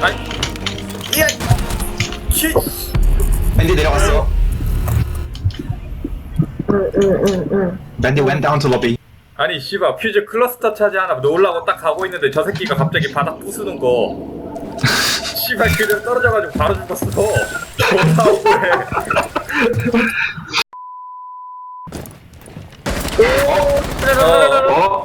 아이, 이야, 치. 밴디 내려갔어. 응응응응. 밴디 went down to lobby. 아니 씨발 퓨즈 클러스터 차지 하나 놓으려고 딱 가고 있는데 저 새끼가 갑자기 바닥 부수는 거 씨발 그대로 떨어져가지고 바로 죽었어 존나 억울해 어어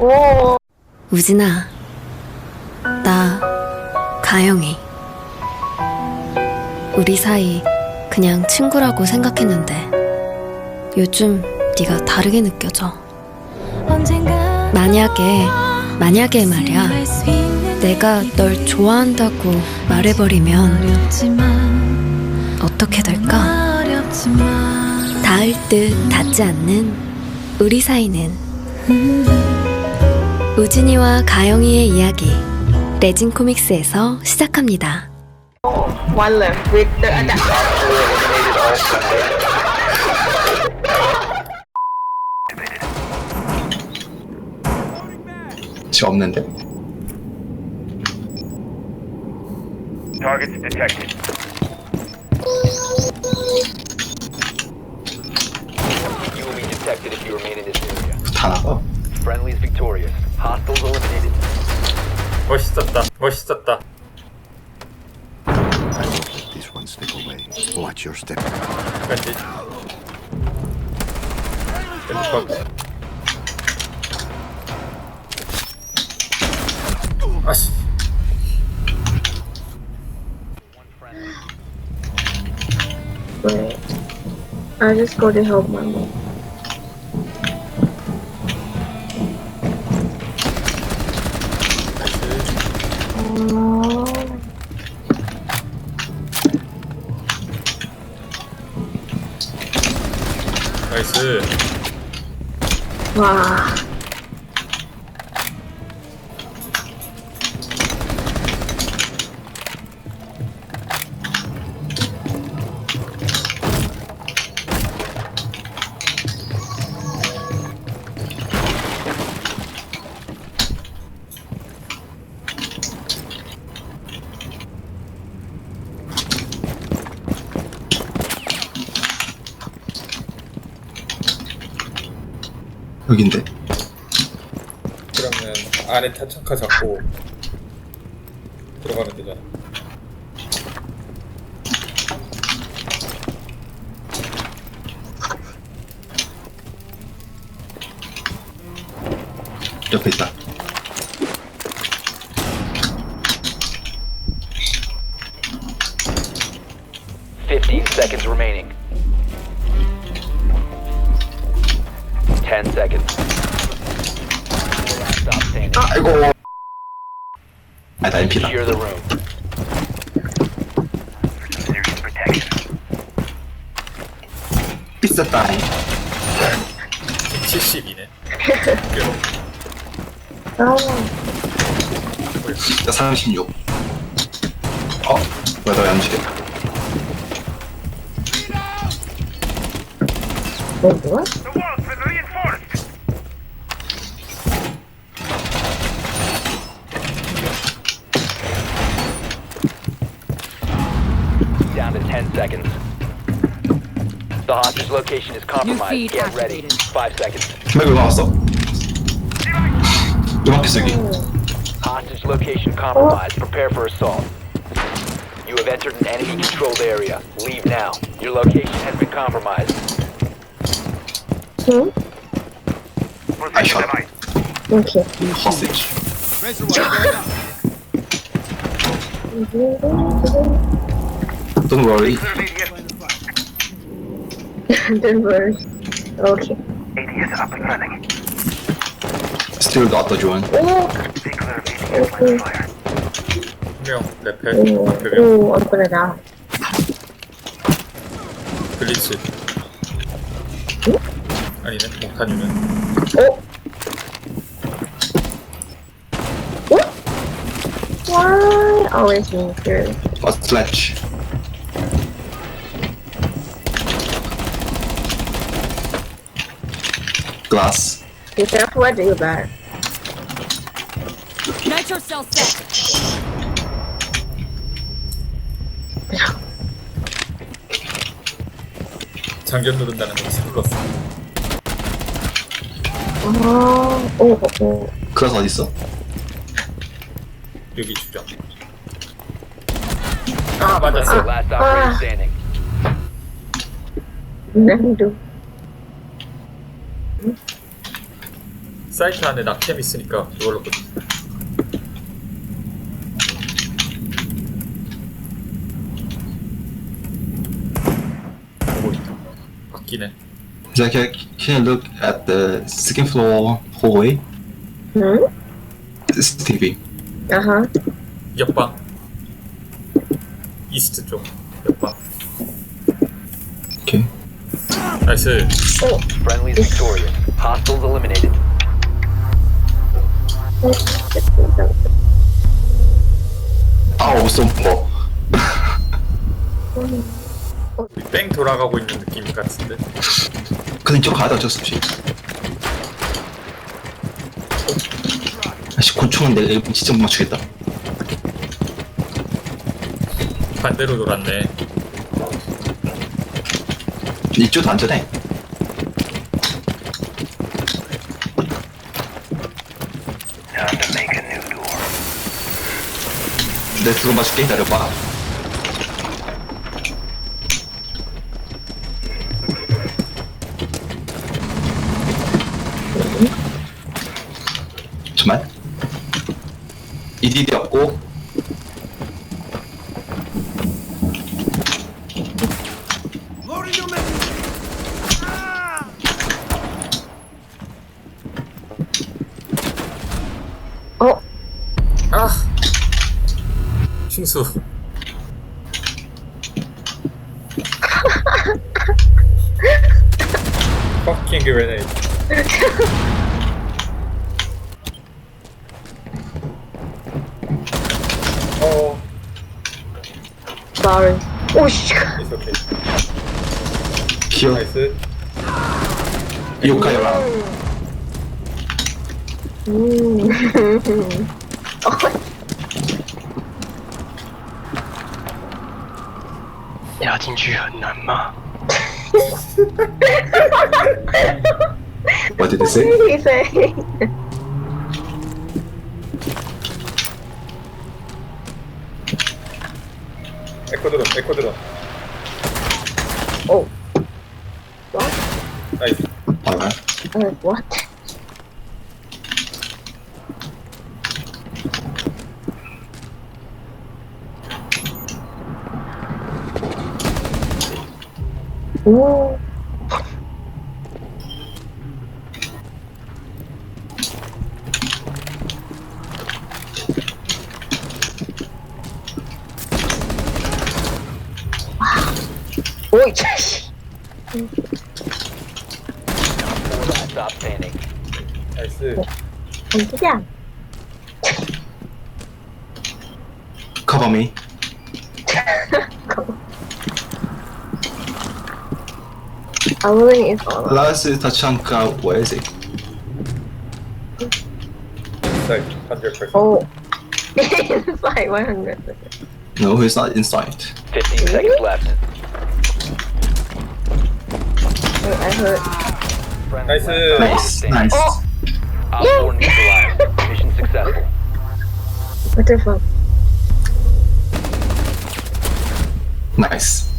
오. 우진아, 나 가영이. 우리 사이 그냥 친구라고 생각했는데 요즘 네가 다르게 느껴져. 만약에 만약에 말이야 내가 널 좋아한다고 말해버리면 어떻게 될까? 닿을 듯 닿지 않는 우리 사이는 우진이와 가영이의 이야기 레진 코믹스에서 시작합니다. One left with the attack. 지 없는데. Targets detected. You will be detected if you remain in this area. 다 나가. Friendly's victorious. Hostiles eliminated. 멋있었다 멋있었다 This one step away. Watch your step. 밴디 밴디 컷 아씨 Wait. I just go to help my mom. 哇。 여긴데. 그러면 안에 타창카 잡고 들어가면 되잖아 옆에 있다. Fifteen seconds remaining. 10 seconds. Stop standing. 아이고. 아, 나 MP다. Secure the room. 비쌌다. 72네. 아, 나 36. 어, 왜나 양식? 뭐, 뭐야? 10 seconds. The hostage location is compromised. Get ready. 5 seconds. Maybe lost them. Don't. Hostage location compromised. Prepare for assault. You have entered an enemy controlled area. Leave now. Your location has been compromised. Hmm? I shot. Okay. Hostage. Mm-hmm. Don't worry. Don't worry. Okay. AD is up and running. Still got the join. Oh. Okay. Miał lepę, Uuu, on polega. 글리츠 아니네 못하니네 어? Why always me through? A sledge. Glass. Be careful, I do that. Nitro cell set. 장전 누른다는 거 슬렀어 아, 오, 오. glass 어디 있어? 여기 주죠 아 맞았어 Last operator standing. 난도. 사이트 안에 낙템 있으니까 이걸로 끝 보고 있다 바뀌네 Zach, can you look at the second floor hallway? 응? It's TV. 아하. 옆방 이스트 쪽 옆방. 나이스 Friendly's victorious. Hostiles eliminated. 아우, 썸머. 뺑 돌아가고 있는 느낌 같은데 이쪽 가다 어쩔 수 없이. 아씨, 곤충은 내가 이거 진짜 못 맞추겠다. 반대로 돌았네 이쪽도 안전해. 내가 그거 맞출게 기다려봐. 잠만. 이디디 없고 어, 아 충수 fucking grenade 어 sorry. 오, 씨. it's okay 기어 나이스 요카요라. 음. 어, 压进去很难吗？哈哈哈哈哈哈！我得得谁？谁？谁？哎，快点！快来！哎，我。 이 자식. Four last stop standing. 나이스 공기장. Cover me. 아 I'm waiting for them. Last is Tachanka. Where is it? Oh. Inside, 100%. Oh. it's like 100%. No, he's not inside. 15 seconds left. Oh, I heard. Nice. Uh, nice. nice. Oh. Op Mission successful. What the fuck? Nice.